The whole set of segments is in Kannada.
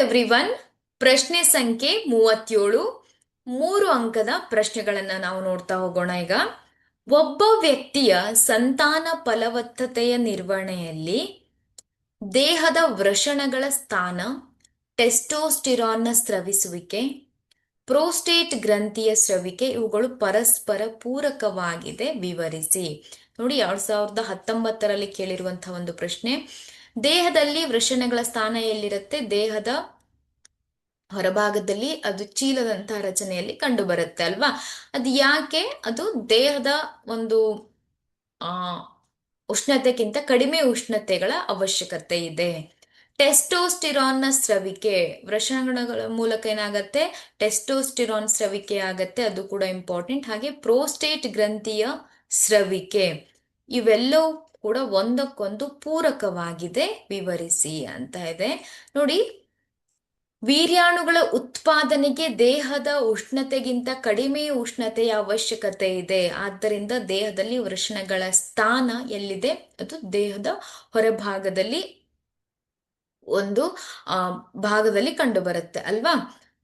ಎವ್ರಿವನ್ ಪ್ರಶ್ನೆ ಸಂಖ್ಯೆ ಮೂವತ್ತೇಳು. ಮೂರು ಅಂಕದ ಪ್ರಶ್ನೆಗಳನ್ನ ನಾವು ನೋಡ್ತಾ ಹೋಗೋಣ ಈಗ. ಒಬ್ಬ ವ್ಯಕ್ತಿಯ ಸಂತಾನ ಫಲವತ್ತತೆಯ ನಿರ್ವಹಣೆಯಲ್ಲಿ ದೇಹದ ವೃಷಣಗಳ ಸ್ಥಾನ, ಟೆಸ್ಟೋಸ್ಟಿರಾನ್ನ ಸ್ರವಿಸುವಿಕೆ, ಪ್ರೋಸ್ಟೇಟ್ ಗ್ರಂಥಿಯ ಸ್ರವಿಕೆ ಇವುಗಳು ಪರಸ್ಪರ ಪೂರಕವಾಗಿದೆ ವಿವರಿಸಿ. ನೋಡಿ, ಎರಡ್ ಸಾವಿರದ ಹತ್ತೊಂಬತ್ತರಲ್ಲಿ ಕೇಳಿರುವಂತಹ ಒಂದು ಪ್ರಶ್ನೆ. ದೇಹದಲ್ಲಿ ವೃಷಣಗಳ ಸ್ಥಾನ ಎಲ್ಲಿರುತ್ತೆ? ದೇಹದ ಹೊರಭಾಗದಲ್ಲಿ ಅದು ಚೀಲದಂತಹ ರಚನೆಯಲ್ಲಿ ಕಂಡು ಬರುತ್ತೆ ಅಲ್ವಾ? ಅದು ಯಾಕೆ? ಅದು ದೇಹದ ಒಂದು, ಆ, ಉಷ್ಣತೆಗಿಂತ ಕಡಿಮೆ ಉಷ್ಣತೆಗಳ ಅವಶ್ಯಕತೆ ಇದೆ. ಟೆಸ್ಟೋಸ್ಟಿರಾನ್ನ ಸ್ರವಿಕೆ, ವೃಷಣಗಳ ಮೂಲಕ ಏನಾಗತ್ತೆ? ಟೆಸ್ಟೋಸ್ಟಿರಾನ್ ಸ್ರವಿಕೆ ಆಗತ್ತೆ. ಅದು ಕೂಡ ಇಂಪಾರ್ಟೆಂಟ್ ಹಾಗೆ ಪ್ರೋಸ್ಟೇಟ್ ಗ್ರಂಥಿಯ ಸ್ರವಿಕೆ. ಇವೆಲ್ಲವೂ ಕೂಡ ಒಂದಕ್ಕೊಂದು ಪೂರಕವಾಗಿದೆ. ವಿವರಿಸಿ ಅಂತ ಇದೆ. ನೋಡಿ, ವೀರ್ಯಾಣುಗಳ ಉತ್ಪಾದನೆಗೆ ದೇಹದ ಉಷ್ಣತೆಗಿಂತ ಕಡಿಮೆ ಉಷ್ಣತೆಯ ಅವಶ್ಯಕತೆ ಇದೆ. ಆದ್ದರಿಂದ ದೇಹದಲ್ಲಿ ವೃಷಣಗಳ ಸ್ಥಾನ ಎಲ್ಲಿದೆ? ಅದು ದೇಹದ ಹೊರಭಾಗದಲ್ಲಿ, ಒಂದು ಭಾಗದಲ್ಲಿ ಕಂಡುಬರುತ್ತೆ ಅಲ್ವಾ?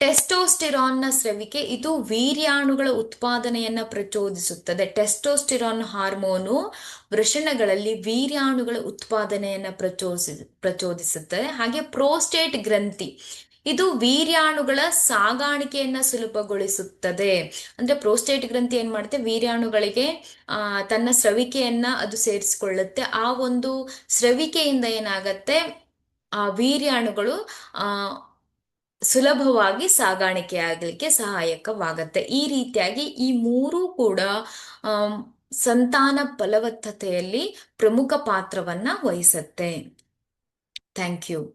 ಟೆಸ್ಟೋಸ್ಟಿರಾನ್ನ ಸ್ರವಿಕೆ ಇದು ವೀರ್ಯಾಣುಗಳ ಉತ್ಪಾದನೆಯನ್ನ ಪ್ರಚೋದಿಸುತ್ತದೆ. ಟೆಸ್ಟೋಸ್ಟಿರಾನ್ ಹಾರ್ಮೋನು ವೃಷಣಗಳಲ್ಲಿ ವೀರ್ಯಾಣುಗಳ ಉತ್ಪಾದನೆಯನ್ನ ಪ್ರಚೋದಿಸಿ ಪ್ರಚೋದಿಸುತ್ತದೆ. ಹಾಗೆ ಪ್ರೋಸ್ಟೇಟ್ ಗ್ರಂಥಿ ಇದು ವೀರ್ಯಾಣುಗಳ ಸಾಗಾಣಿಕೆಯನ್ನ ಸುಲಭಗೊಳಿಸುತ್ತದೆ. ಅಂದ್ರೆ ಪ್ರೋಸ್ಟೇಟ್ ಗ್ರಂಥಿ ಏನ್ ಮಾಡುತ್ತೆ? ವೀರ್ಯಾಣುಗಳಿಗೆ ತನ್ನ ಸ್ರವಿಕೆಯನ್ನ ಅದು ಸೇರಿಸಿಕೊಳ್ಳುತ್ತೆ. ಆ ಒಂದು ಸ್ರವಿಕೆಯಿಂದ ಏನಾಗತ್ತೆ? ಆ ವೀರ್ಯಾಣುಗಳು, ಆ ಸುಲಭವಾಗಿ ಸಾಗಾಣಿಕೆ ಆಗಲಿಕ್ಕೆ ಸಹಾಯಕವಾಗತ್ತೆ. ಈ ರೀತಿಯಾಗಿ ಈ ಮೂರೂ ಕೂಡ ಸಂತಾನ ಫಲವತ್ತತೆಯಲ್ಲಿ ಪ್ರಮುಖ ಪಾತ್ರವನ್ನ ವಹಿಸುತ್ತೆ. Thank you.